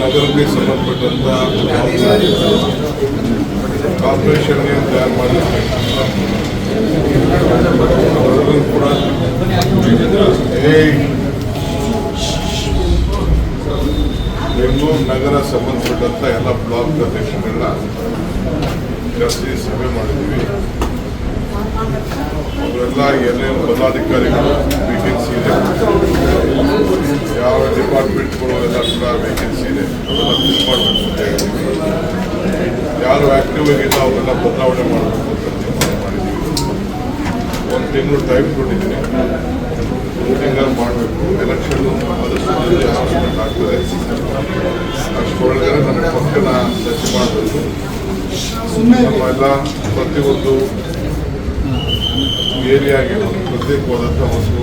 ನಗರಕ್ಕೆ ಸಂಬಂಧಪಟ್ಟಂತ ಕಾರ್ಪೊರೇಷನ್ಗೆ ತಯಾರು ಮಾಡಿದ್ದಾರೆ ಕೂಡ ಬೆಂಗಳೂರು ನಗರ ಸಂಬಂಧಪಟ್ಟಂತ ಎಲ್ಲ ಬ್ಲಾಕ್ ಅಧ್ಯಕ್ಷರನ್ನ ಜಾಸ್ತಿ ಸಭೆ ಮಾಡಿದ್ವಿ ಅವರೆಲ್ಲ ಏನೇನು ಪದಾಧಿಕಾರಿಗಳು ವೇಕೆನ್ಸಿ ಇದೆ ಯಾವ ಡಿಪಾರ್ಟ್ಮೆಂಟ್ಗಳು ಆ ಕೂಡ ವೇಕೆನ್ಸಿ ಇದೆ. ಅದನ್ನು ಫಿಲ್ ಮಾಡಬೇಕು ಅಂತ ಹೇಳಿದ್ದೀವಿ ಯಾರು ಆಕ್ಟಿವ್ ಆಗಿಲ್ಲ ಅವರೆಲ್ಲ ಬದಲಾವಣೆ ಮಾಡಬೇಕು ಅಂತ ತೀರ್ಮಾನ ಮಾಡಿದ್ದೀವಿ. ಒಂದು ತಿಂಗಳು ಟೈಮ್ ಕೊಟ್ಟಿದ್ದೀನಿ. ಒಂದು ತಿಂಗಳು ಮಾಡಬೇಕು. ಎಲೆಕ್ಷನ್ ಆದಷ್ಟು ಜಲ್ದಿ ಅನೌನ್ಸ್ಮೆಂಟ್ ಆಗ್ತದೆ. ಅಷ್ಟರೊಳಗಡೆ ನನ್ನ ಪಕ್ಕನ ಟಚ್ ಮಾಡಬೇಕು. ನಮ್ಮ ಎಲ್ಲ ಪ್ರತಿಯೊಂದು ಏರಿಯಾಗೆ ಒಂದು ಪ್ರತ್ಯೇಕವಾದಂಥ ಒಂದು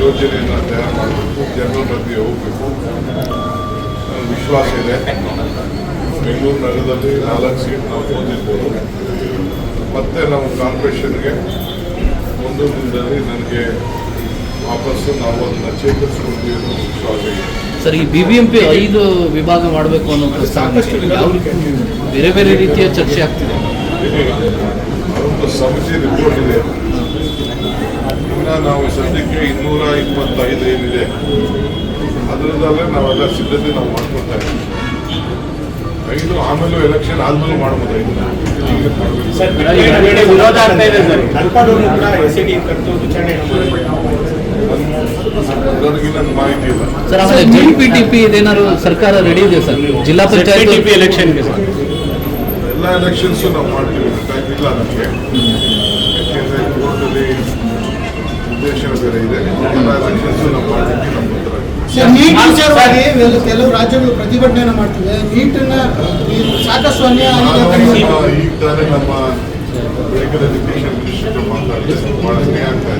ಯೋಜನೆಯನ್ನು ತಯಾರು ಮಾಡಬೇಕು ಜನರ ಮಧ್ಯೆ ಹೋಗಬೇಕು ವಿಶ್ವಾಸ ಇದೆ ಬೆಂಗಳೂರು ನಗರದಲ್ಲಿ ನಾಲ್ಕು ಸೀಟ್ ನಾವು ಹೊಂದಿರ್ಬೋದು ಮತ್ತೆ ನಾವು ಕಾರ್ಪೊರೇಷನ್ಗೆ ಒಂದು ದಿನದಲ್ಲಿ ನನಗೆ ವಾಪಸ್ಸು ನಾವು ಅದನ್ನ ಚೇತರಿಸ್ಕೊಳ್ತೀವಿ ಅನ್ನೋ ವಿಶ್ವಾಸ ಇದೆ ಸರ್, ಈ ಬಿ ಬಿ ಎಂ ಪಿ ಐದು ವಿಭಾಗ ಮಾಡಬೇಕು ಅನ್ನೋ ಪ್ರಸ್ತಾವ ಬೇರೆ ಬೇರೆ ರೀತಿಯ ಚರ್ಚೆ ಆಗ್ತಿದೆ? ಅದೊಂದು ಸಮಿತಿ ರಿಪೋರ್ಟ್ ಇದೆ. ಇನ್ನು ನಾವು ಸದ್ಯಕ್ಕೆ ಇನ್ನೂರ ಇಪ್ಪತ್ತೈದು ಏನಿದೆ. ಅದರಿಂದಲೇ ನಾವೆಲ್ಲ ಸಿದ್ಧತೆ ನಾವು ಮಾಡ್ಕೊಳ್ತಾ ಇದ್ದೀವಿ. ಐದು ಆಮೇಲೆ ಎಲೆಕ್ಷನ್ ಆದ್ಮೇಲೆ ಮಾಡ್ಬೋದು ಐದು ನನಗೆ ನನ್ನ ಮಾಹಿತಿ ಇಲ್ಲ ಸರ್ ಇದೇನಾದ್ರು ಸರ್ಕಾರ ರೆಡಿ ಇದೆ ಸರ್? ಜಿಲ್ಲಾ ಪಂಚಾಯತ್ ಎಲೆಕ್ಷನ್ಗೆ ಸರ್. ಎಲ್ಲ ಎಲೆಕ್ಷನ್ಸ್ ನಾವು ಮಾಡ್ತೀವಿ. ಟೈಮ್ ಇಲ್ಲ ನಮಗೆ. ಉದ್ದೇಶ ಬೇರೆ ಇದೆ. ಎಲ್ಲ ಎಲೆಕ್ಷನ್ಸು ನಾವು ಮಾಡಲಿಕ್ಕೆ ನಮ್ಮ ಹತ್ರ. ನೀಟ್ ವಿಚಾರವಾಗಿ ಕೆಲವು ರಾಜ್ಯಗಳು ಪ್ರತಿಭಟನೆ ಮಾಡ್ತಿವೆ. ನೀಟನ್ನ ಸಾಕಷ್ಟು ಅನ್ಯಾಯ. ಈಗ ತಾನೇ ನಮ್ಮ ಎಜುಕೇಶನ್ ಮಿನಿಸ್ಟರ್ ಮಾತಾಡಿದೆ ಬಹಳ ಅನ್ಯಾಯ ಆಗ್ತಾ ಇದೆ.